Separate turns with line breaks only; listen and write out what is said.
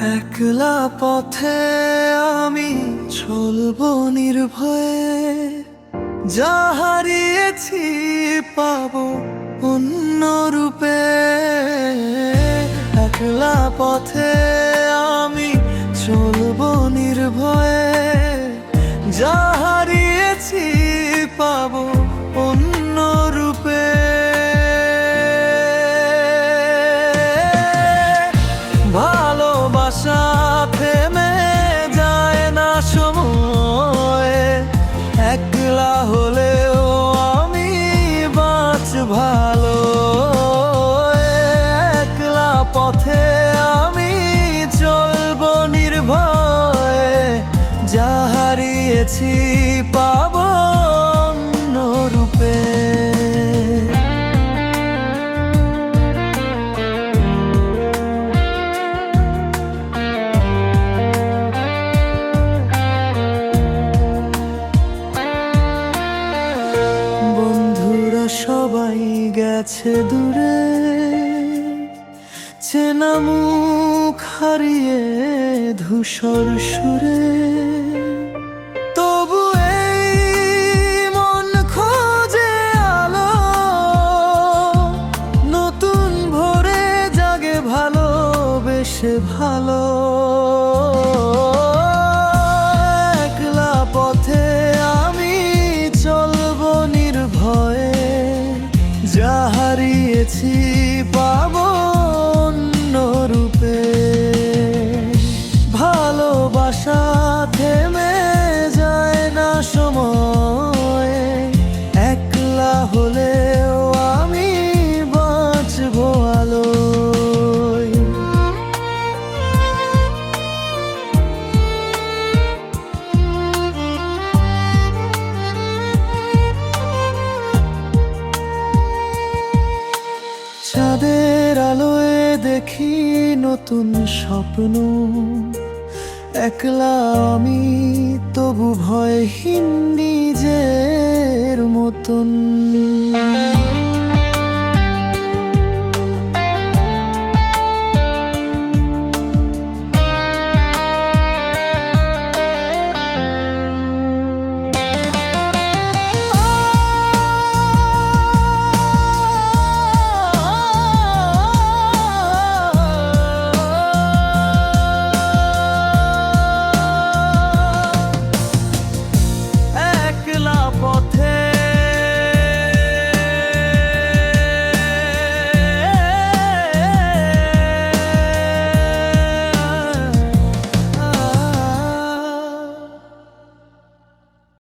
একলা পথে আমি চলব নির্ভয়ে। যা হারিয়েছি পাব অন্য রূপে। একলা পথে আমি চলব নির্ভয়ে। যা অভাব গেছে দূরে, চেনা মুখ হারিয়ে ধূসর সুরে। তবু এই মন খোঁজে আলো, নতুন ভোরে জাগে ভালোবেসে ভালো। হারিয়েছি দেখি নতুন স্বপ্ন। একলা আমি তবু ভয়হীন নিজের মতন।